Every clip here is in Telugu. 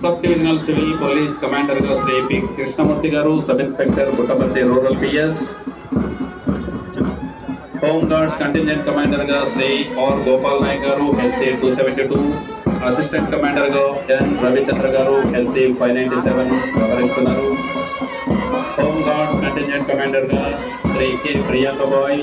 సబ్ డివిజనల్ సివిల్ పోలీస్ కమాండర్గా శ్రీ పి కృష్ణమూర్తి గారు sub inspector Puttaparthi rural PS home guards contingent కమాండర్గా Shri R Gopal Nayak గారు LC two seventy two assistant కమాండర్గా N Ravichandra గారు ఎల్సీ ఫైవ్ నైన్టీ సెవెన్ వ్యవహరిస్తున్నారు. హోమ్ గార్డ్స్ కంటింజెంట్ కమాండర్గా శ్రీ కె ప్రియాంక బాయ్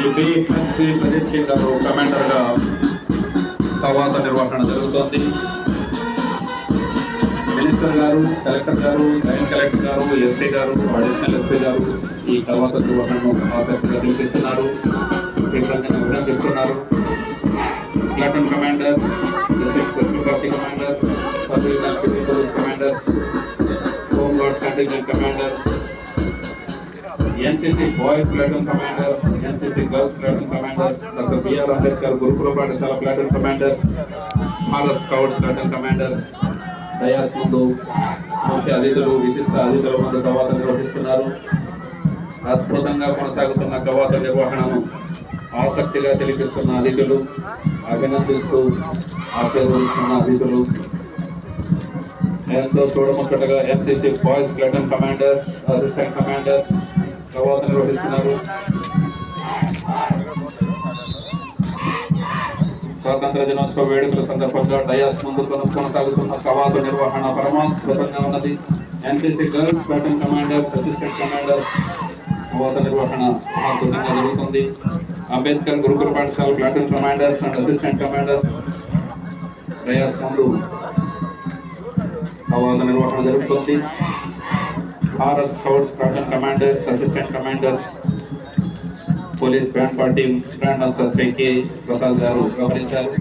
శ్రీ బి శ్రీ ప్రదీప్ సింగ్ గారు కమాండర్గా తర్వాత నిర్వహణ జరుగుతోంది. మినిస్టర్ గారు కలెక్టర్ గారు జాయింట్ కలెక్టర్ గారు ఎస్పీ గారు అడిషనల్ ఎస్పీ గారు ఈ తర్వాత నిర్వహణను ఆసక్తిగా నిలిపిస్తున్నారు. సిబ్బందిని అభినందిస్తున్నారు. Platoon commanders district special party commanders sub divisional civil police commanders home guards contingent commanders NCC boys platoon commanders NCC girls platoon commanders doctor BR Ambedkar గురుకుల పాఠశాల platoon commanders Bharat scouts platoon commanders dais ముందు ముఖ్య అతిథులు విశిష్ట అతిథుల ముందు కవాత నిర్వహిస్తున్నారు అద్భుతంగా కొనసాగుతున్న కవాత నిర్వహణను ఆసక్తిగా తెలిపిస్తున్న అతిథులు అభినందిస్తూ ఆశీర్వదిస్తున్న అతిథులు. ఎంతో చూడముచ్చటగా NCC boys platoon commanders assistant commanders తర్వాత నిర్వహిస్తున్నారు. స్వాతంత్ర దినోత్సవ వేడుకల సందర్భంగా డయాస్ ముందు కొన- కొనసాగుతున్న కవాతు నిర్వహణ పరమాద్భుతంగా ఉన్నది. NCC girls platoon commanders assistant commanders కవాత నిర్వహణ అద్భుతంగా జరుగుతుంది. అంబేద్కర్ గురుకుల పాఠశాల platoon commanders and assistant commanders dais ముందు కవాత నిర్వహణ జరుగుతుంది. R S scouts platoon commanders assistant commanders police band party brand master Shri Prasad గారు వ్యవహరించారు